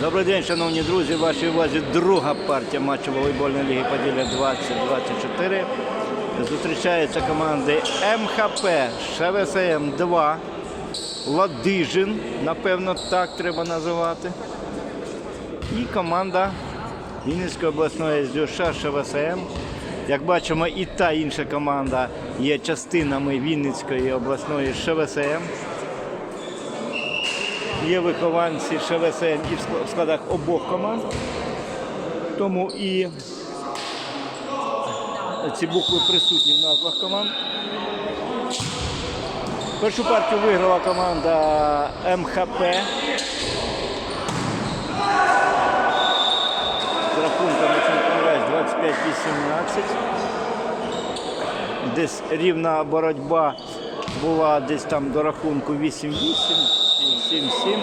Добрий день, шановні друзі. Вашій увазі друга партія матчу волейбольної ліги Поділля 2024. Зустрічаються команди МХП, ШВСМ 2, Ладижин, напевно, так треба називати. І команда Вінницької обласної СДЮШ ШВСМ. Як бачимо, і та інша команда є частинами Вінницької обласної ШВСМ. Є вихованці ШВСМ і в складах обох команд. Тому і ці букви присутні в назвах команд. Першу партію виграла команда МХП. З рахунком, якщо 25-18. Десь рівна боротьба була десь там до рахунку 8-8 чи 7-7.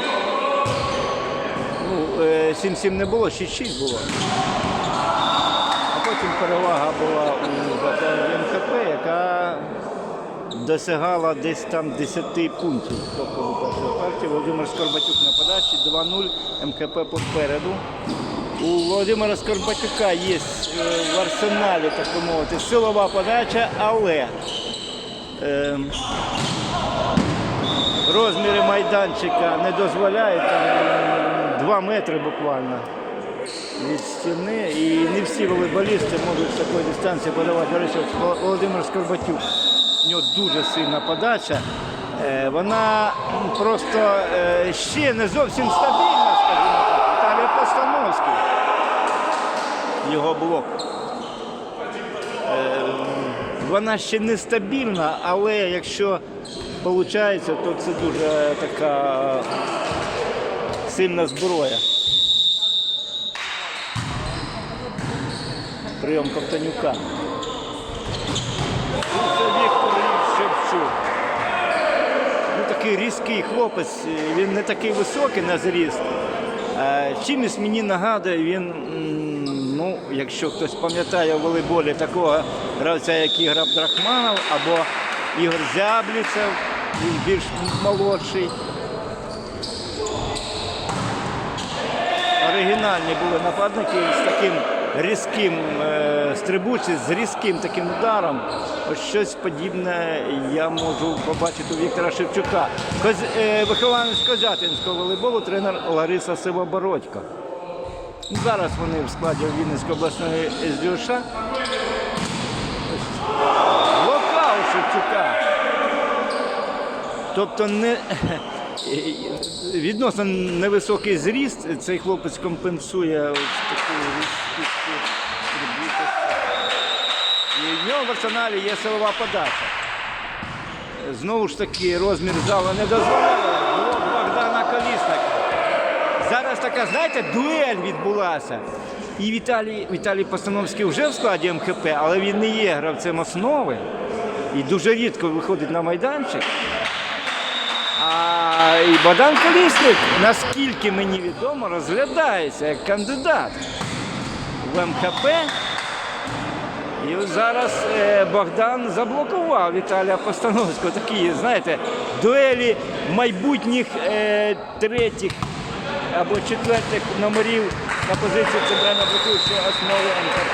Ну, е, 7-7 не було, 6-6 було. А потім перевага була у Бакланові яка досягала десь там 10 пунктів. Тобто у першої партії Володимир Скорбатюк на подачі 2-0, МХП попереду. У Володимира Скорбатюка є е, в арсеналі, так би мовити, силова подача, але е, розміри майданчика не дозволяють, там 2 метри буквально від стіни. І не всі волейболісти можуть з такої дистанції подавати. До речі, Володимир Скорбатюк, у нього дуже сильна подача. Е, Вона просто е, ще не зовсім стабільна, скажімо так. Віталій Постановський. Його блок. Е, Вона ще не стабільна, але якщо виходить, то це дуже така сильна зброя. Прийом Ковтанюка. Це Віктор Шевчук. Ну, такий різкий хлопець, він не такий високий на зріст. Чимось мені нагадує, він, ну, якщо хтось пам'ятає у волейболі такого гравця, як Ігор Абдрахманов або Ігор Зябліцев, він більш молодший. оригінальні були нападники з таким різким е, стрибучим, з різким таким ударом. Ось щось подібне я можу побачити у Віктора Шевчука. Е, вихованець Козятинського волейболу, тренер Лариса Сивобородько. Зараз вони в складі Вінницької обласної СДЮШ. Локаут Шевчука. Тобто не, відносно невисокий зріст цей хлопець компенсує ось таку. І в нього в арсеналі є силова подача. Знову ж таки, розмір залу не дозволяє. Блок Богдана Колісника. Зараз така, знаєте, дуель відбулася. І Віталій, Віталій Постановський вже в складі МХП, але він не є гравцем основи і дуже рідко виходить на майданчик. І Богдан Колісник, наскільки мені відомо, розглядається як кандидат в МХП. І зараз е, Богдан заблокував Віталія Постановського. Такі, знаєте, дуелі майбутніх е, третіх або четвертих номерів на позиції центрального блокуючої основи МХП.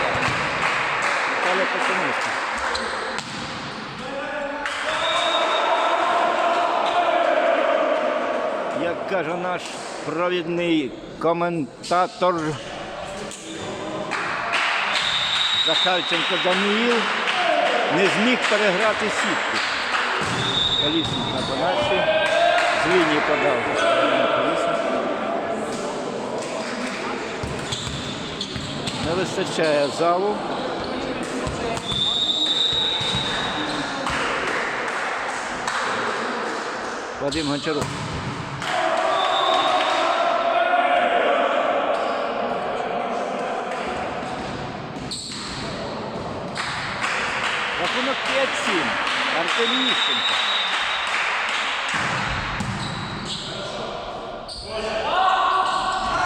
Віталія Постановського. Як каже наш провідний коментатор Захарченко Даниїл, не зміг переграти сітку. Колісник на подачі. З лінії подав. Не вистачає залу. Вадим Гончарук. Рахунок 5-7. Артем Міщенко.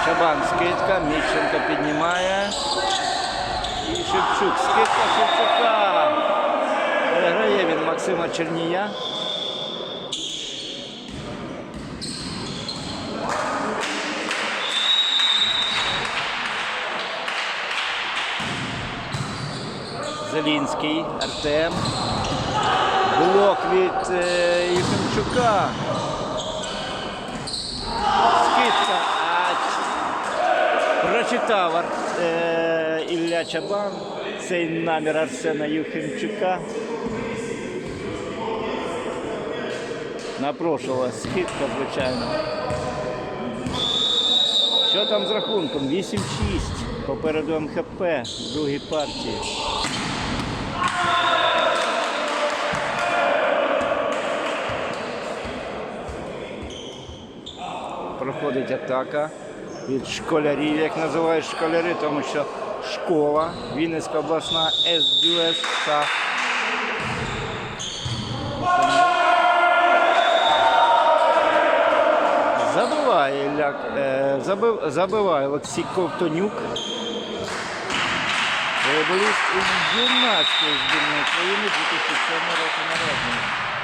Шабан скидка, Міщенко піднімає. І Шевчук. Скидка Шевчука. Переграє він Максима Чернія. Зелінський, Артем. Блок від е, Єфимчука. Скидка. А, прочитав е, Ілля Чабан. Цей намір Арсена Єфимчука. Напрошувалась скидка, звичайно. Що там з рахунком? 8-6. Попереду МХП в другій партії. Проходить атака від школярів, як називають школяри, тому що школа, Вінницька обласна СДЮС та Забиває Ілля, е, забив, забиває Олексій Ковтонюк. Футболіст із юнацької збірної України 2007 року народження.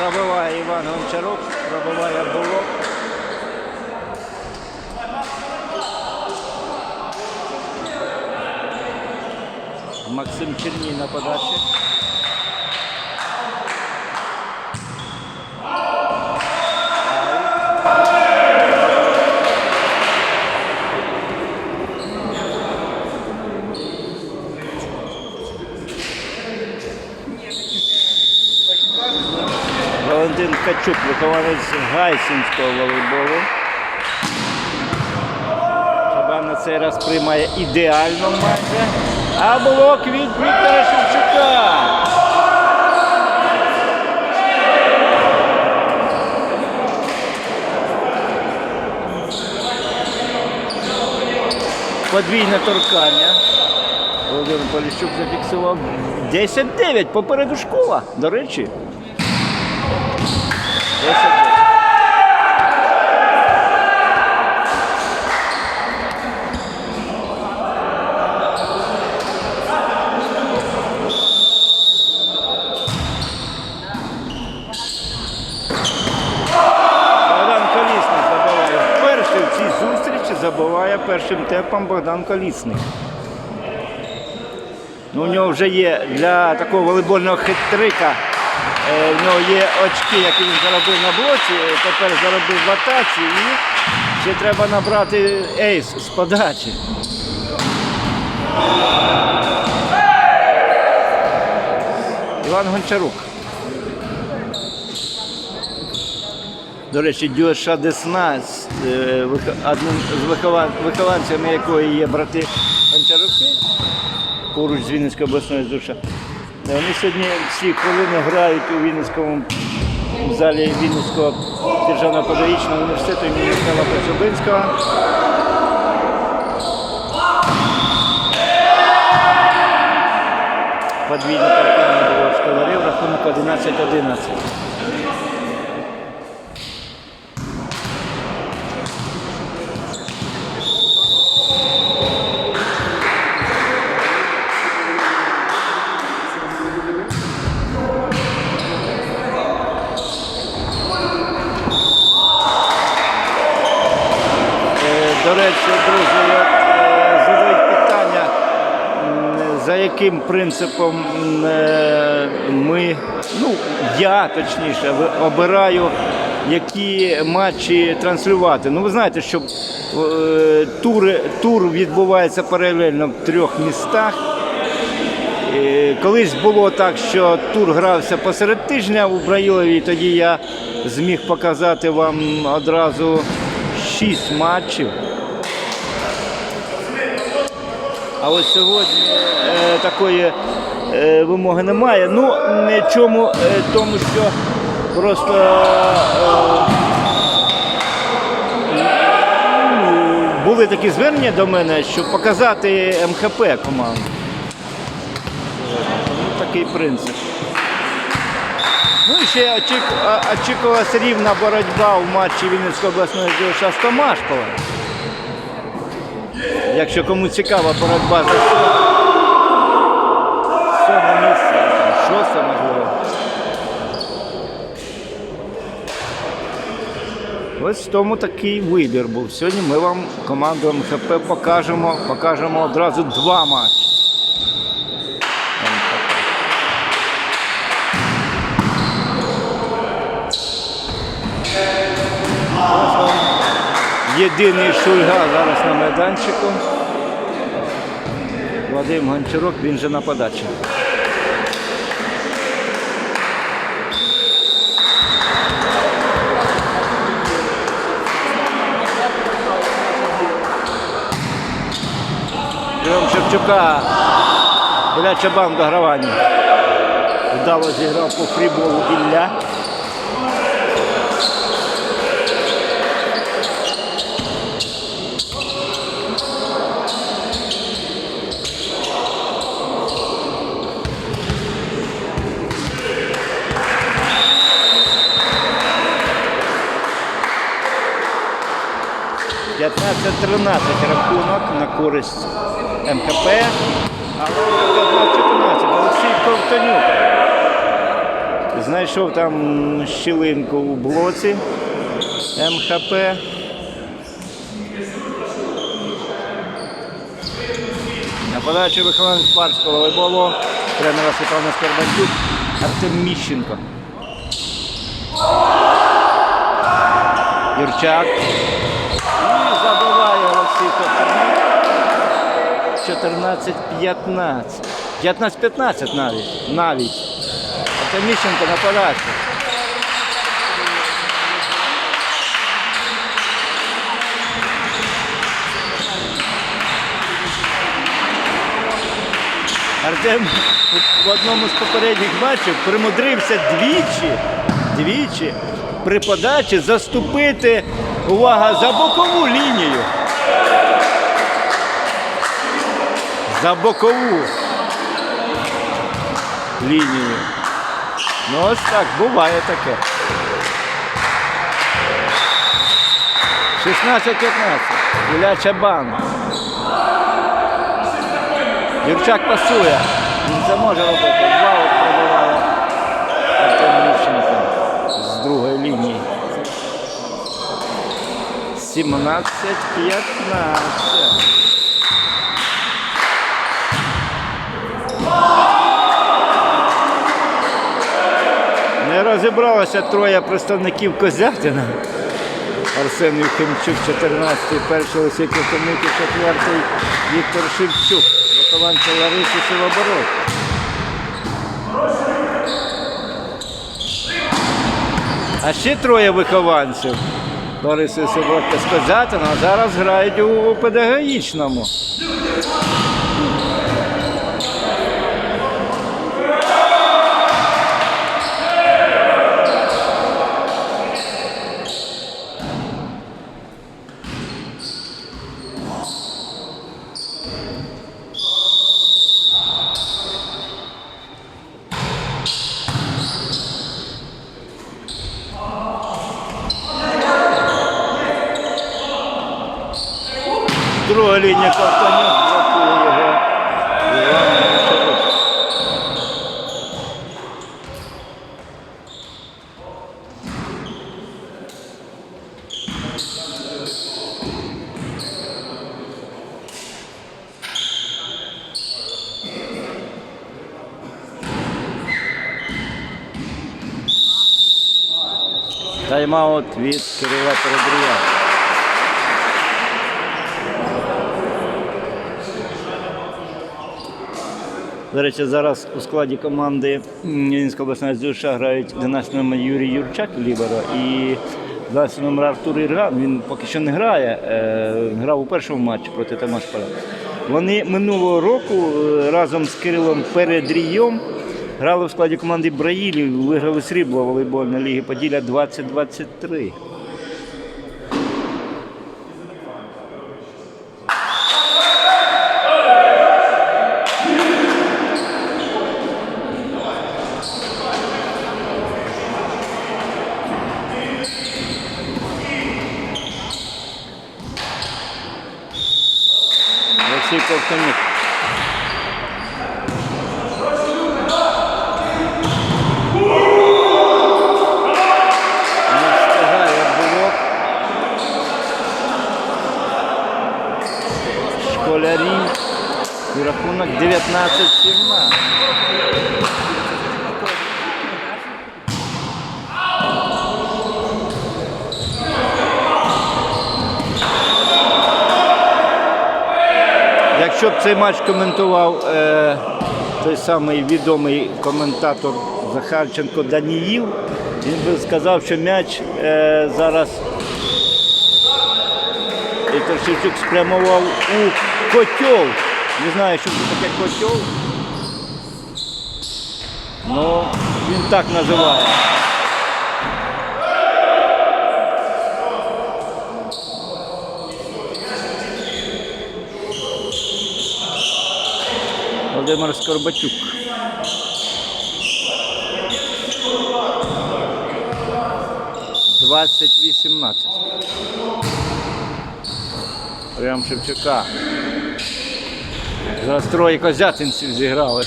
Пробиває Іван Гончарук, пробиває Булок. Максим Черній на подачі. Ткачук, вихованець Гайсинського волейболу. Шабан на цей раз приймає ідеально майже. А блок від Віктора Шевчука. Подвійне торкання. Володимир Поліщук зафіксував 10-9 попереду школа. До речі. 10-9. Богдан Колісник забиває вперше цій зустрічі забиває першим темпом Богдан Колісник. Ну, у нього вже є для такого волейбольного хитрика. Е, В нього є очки, які він заробив на блоці, е, тепер заробив в атаці і ще треба набрати ейс з подачі. Іван Гончарук. До речі, Дюша Десна, з, е, одним з вихован- вихованцями якої є брати Гончаруки, поруч з Вінницькою обласною душа. Вони сьогодні всі хвилини грають у Вінницькому залі Вінницького державного педагогічного університету імені Михайла Коцюбинського. Подвійне паркання було рахунок 11-11. Е, До речі, друзі, от, е, задають питання, м, за яким принципом е, ми, ну я точніше, обираю, які матчі транслювати. Ну ви знаєте, що е, тури, тур відбувається паралельно в трьох містах. Е, Колись було так, що тур грався посеред тижня у Браїлові, тоді я зміг показати вам одразу шість матчів. А ось сьогодні е, такої е, вимоги немає. Ну, чому, е, тому що просто були такі звернення до мене, щоб показати МХП команду. Ну, такий принцип. Ну і ще очікувалася рівна боротьба в матчі Вінницької обласної з Томашковим. Якщо кому цікава боротьба за сьоме- місце, шосте можливо. Ось в тому такий вибір був. Сьогодні ми вам команду МХП покажемо, покажемо одразу два матчі. Єдиний шульга зараз на майданчику. Вадим Гончарук, він же на подачі. Шевчука. Ілля Чабан в дограванні. Вдало зіграв по фріболу Ілля. – 15-13 рахунок на користь МКП. Але 14 Олексій Ковтонюк знайшов там щілинку у блоці МХП. На подачі вихованець парського волейболу тренера Світлана Скорбандюк Артем Міщенко. Юрчак. І забиває Олексій Ковтонюк. 14-15. 15-15 навіть. Навіть. Артем Міщенко на подачі. Артем в одному з попередніх матчів примудрився двічі, двічі при подачі заступити, увага, за бокову лінію. За бокову лінію. Ну ось так, буває таке. 16-15. Ілля Чабан. Юрчак пасує. Він це може робити. Два от пробиває Артем Міщенко з другої лінії. 17-15. Не розібралося троє представників Козятина. Арсен Юхимчук, 14-й, перший Олексій і четвертий Віктор Шевчук. Вихованці Лариси Силобород. А ще троє вихованців Лариси Силобородки з Козятина, зараз грають у педагогічному. Друга лінія Ковтонюк блокує його. Іван Гончарук. Тайм-аут від Кирила Передрія. До речі, зараз у складі команди Вінницька обласна Зюша грають 11 номер Юрій Юрчак Лібера і 12 номер Артур Ірган. Він поки що не грає, е, грав у першому матчі проти Тамашпора. Вони минулого року е, разом з Кирилом Передрієм грали в складі команди Браїлів, виграли срібло волейбольної ліги Поділля 2023. Столярі. І рахунок 19-17. Якщо б цей матч коментував е, той самий відомий коментатор Захарченко Даніїв, він би сказав, що м'яч е, зараз Шевчук спрямував у. котел. Не знаю, що це таке котел. Ну, він так називає. Володимир Скорбатюк. Двадцять вісімнадцять. Прям Шевчука. Зараз троє козятинців зіграли.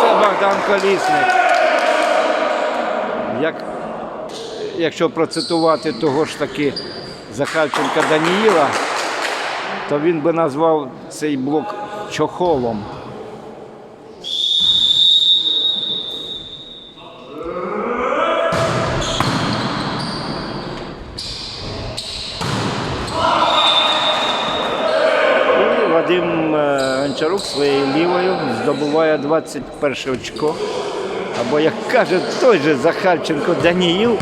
Це Богдан Колісник. Як, якщо процитувати того ж таки Захарченка Даніїла, то він би назвав цей блок чохолом. І Вадим е, Гончарук своєю лівою здобуває 21 очко. Або, як каже той же Захарченко Даніїл,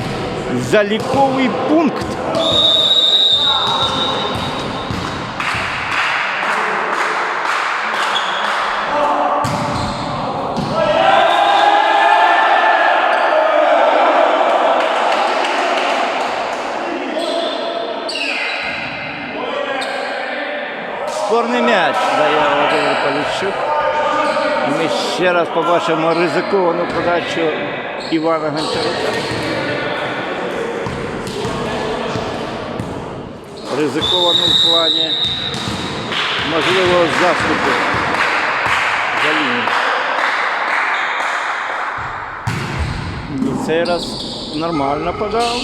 заліковий пункт. Спорний м'яч дає Володимир ми ще раз побачимо ризиковану подачу Івана Гончарука. Ризиковану в плані можливого заступу за лінію. І цей раз нормально подав.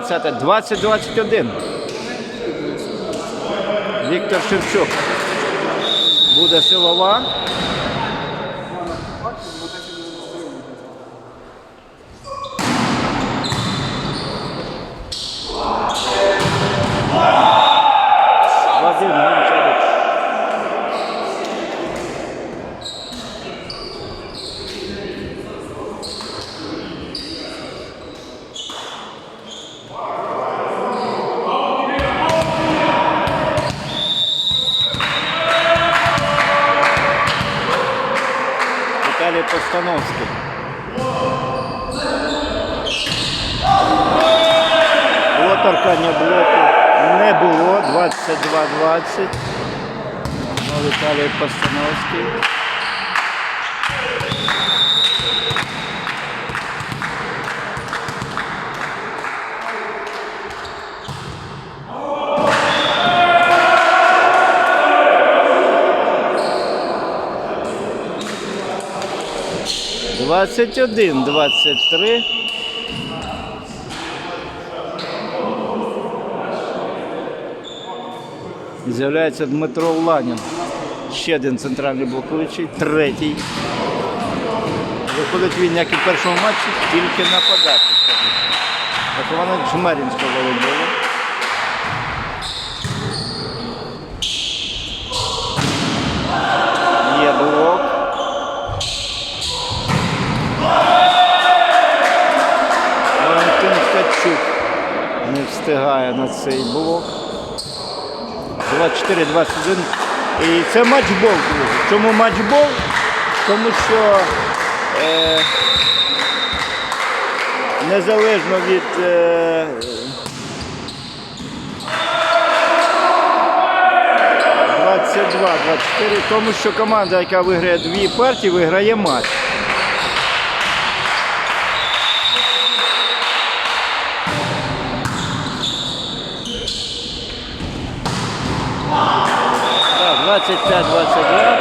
20, 20-21. Віктор Шевчук. Буде силова. Вадим Гончарук. Віталій Постановський. Було торкання блоку не було. 22-20. Ну, Віталій Постановський. Двадцять один, двадцять три. З'являється Дмитро Уланін. Ще один центральний блокуючий, третій. Виходить він, як і в першому матчі, тільки на подачі. Охорона Жмерінського волейболу. Встигає на цей блок. 24-21. І це матчбол. Чому матчбол? Тому що е, незалежно від е, 22-24, тому що команда, яка виграє дві партії, виграє матч. 25-22, 2-0.